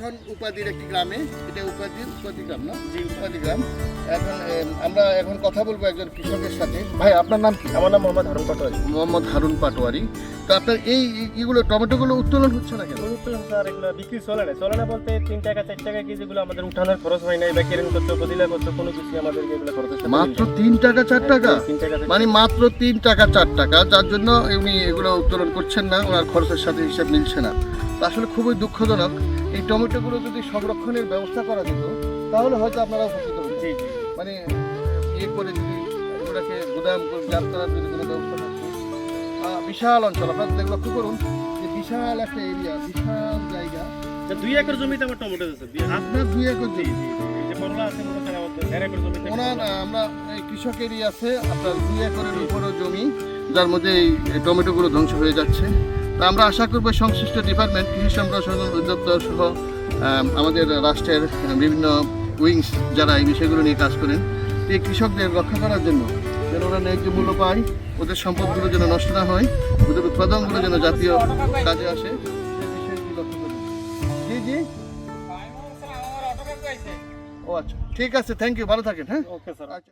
এখন উপাধির একটি গ্রামে এটা উপাধি উপাধি গ্রাম না? জি উপাধি। গ্রাম। এখন আমরা এখন কথা বলব একজন কৃষকের সাথে। ভাই আপনার নাম কি? আমার নাম মোহাম্মদ হারুন পাটোয়ারি। মোহাম্মদ হারুন পাটোয়ারি। তো আপনার এই এগুলো টমেটোগুলো উত্তোলন হচ্ছে না কেন? উত্তোলন স্যার এগুলো বিক্রি চলে না। চলে না বলতে তিন টাকা চার টাকা কেজিগুলো আমাদের উঠানোর খরচ হয় না বা কেরেন করতে উপদিলা করতে কোনো কিছু আমাদের এগুলো খরচ মাত্র তিন টাকা চার টাকা? মানে মাত্র তিন টাকা চার টাকা যার জন্য উনি এগুলো উত্তোলন করছেন না ওনার খরচের সাথে হিসাব মিলছে না। আসলে খুবই দুঃখজনক। এই টমেটোগুলো যদি সংরক্ষণের ব্যবস্থা করা যেত তাহলে হয়তো আপনারা উপকৃত হতেন। মানে ইয়ে করে যদি এগুলোকে গুদাম জাম করার যদি কোনো ব্যবস্থা থাকতো বিশাল অঞ্চল আপনারা দেখে লক্ষ্য করুন যে বিশাল একটা এরিয়া বিশাল জায়গা। দুই একর জমিতে আমার টমেটো আছে আপনার দুই একর জমি। ওনার আমরা এই কৃষকেরই আছে আপনার দুই একরের উপরও জমি যার মধ্যে এই টমেটোগুলো ধ্বংস হয়ে যাচ্ছে। তা আমরা আশা করব সংশ্লিষ্ট ডিপার্টমেন্ট কৃষি সম্প্রসারণ অধিদপ্তর সহ আমাদের রাষ্ট্রের বিভিন্ন উইংস যারা এই বিষয়গুলো নিয়ে কাজ করেন এই কৃষকদের রক্ষা করার জন্য যেন ওরা ন্যায্য মূল্য পায় ওদের সম্পদগুলো যেন নষ্ট না হয় ওদের উৎপাদনগুলো যেন জাতীয় কাজে আসে জি জি। ও আচ্ছা ঠিক আছে থ্যাংক ইউ ভালো থাকেন হ্যাঁ? ওকে স্যার আচ্ছা।